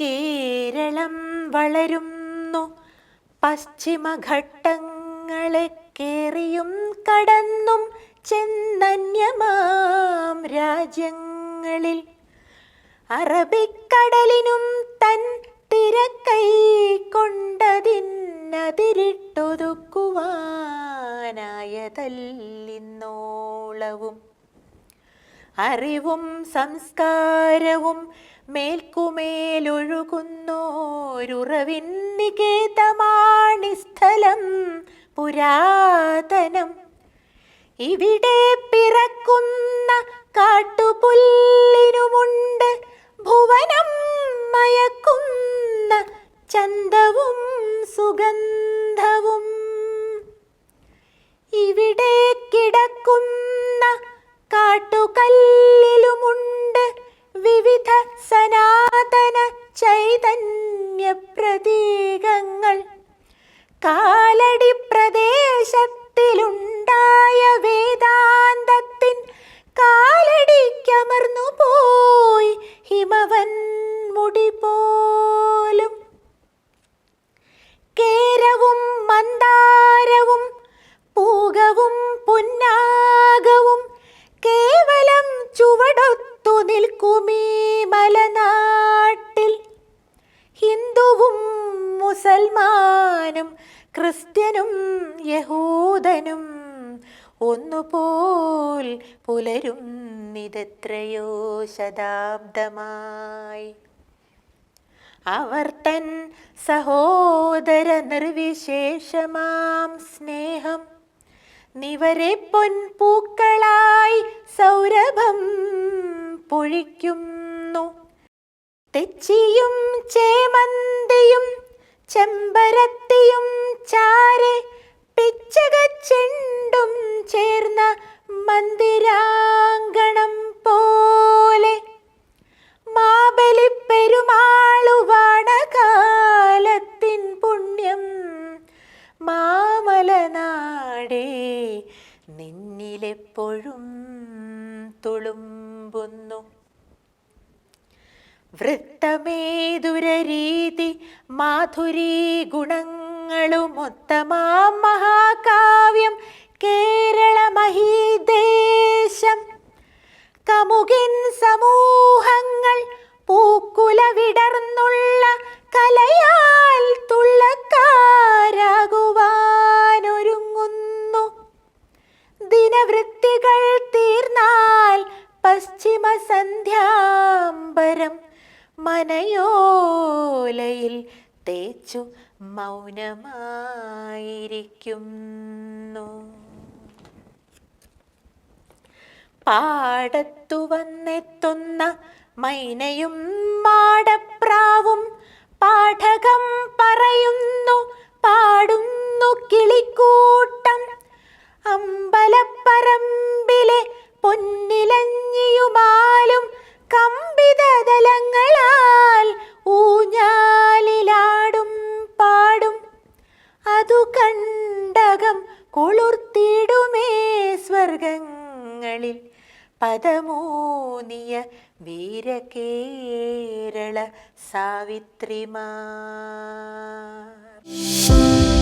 കേരളം വളരുന്നു. പശ്ചിമഘട്ടങ്ങളെ കേറിയും കടന്നും ചെന്നന്യമാം രാജ്യങ്ങളിൽ. അറബിക്കടലിനും തൻ തിരക്കൈ കൊണ്ടതിനതിരിട്ടൊതുക്കുവാനായതല്ലിന്നോളവും. അറിവും സംസ്കാരവും മേൽക്കുമേലൊഴുകുന്നോരുറവിൻ നികേതമാണി സ്ഥലം പുരാതനം. ഇവിടെ പിറക്കുന്ന കാട്ടുപുല്ലിനുമുണ്ട് പോയി ഹിമവൻ മുടി പോലും. കേരവും മന്ദാരവും പൂകവും പുന്നാകവും കേവലം ചുവടൊത്തു നിൽക്കുമീ മലനാട്ടിൽ. ഹിന്ദുവും മുസൽമാനും ക്രിസ്ത്യനും യഹൂദനും ഒന്നുപോൽ പുലരും ഇതെത്രയോ ശതാബ്ദമായി. അവർ തൻ സഹോദര നിർവിശേഷമാം സ്നേഹം നിവരെ പൊൻപൂക്കളായി സൗരഭം പൊഴിക്കുന്നു. തെച്ചിയും ചേമന്തിയും ചെമ്പരത്തിയും ചാരെ പിച്ചകച്ചെണ്ടും ചേർന്ന മന്ദിരാങ്കണം പോലെ മാബലി പെരുമാളുവാണ കാലത്തിൻ പുണ്യം മാമലനാടേ നിന്നിലെപ്പോഴും തുളുമ്പുന്നു. വൃത്തമേതുരരീതി മാധുരീ ഗുണങ്ങളുമൊത്തമാം മഹാകാവ്യം കേരള മഹീദേശം കമുകിൻ സമൂഹങ്ങൾ പൂക്കുല വിടർന്നുള്ള കലയാൽ തുള്ളക്കാരാകുവാനൊരുങ്ങുന്നു. ദിനവൃത്തികൾ തീർന്നാൽ പശ്ചിമ സന്ധ്യാംബരം മനയോലയിൽ തേച്ചു മൗനമായിരിക്കുന്നു. പാടത്തു വന്നെത്തുന്ന മൈനയും മാടപ്രാവും കൊളുർത്തിടുമേ സ്വർഗങ്ങളിൽ. പദമൂന്നിയ വീരകേരള സാവിത്രിമാർ.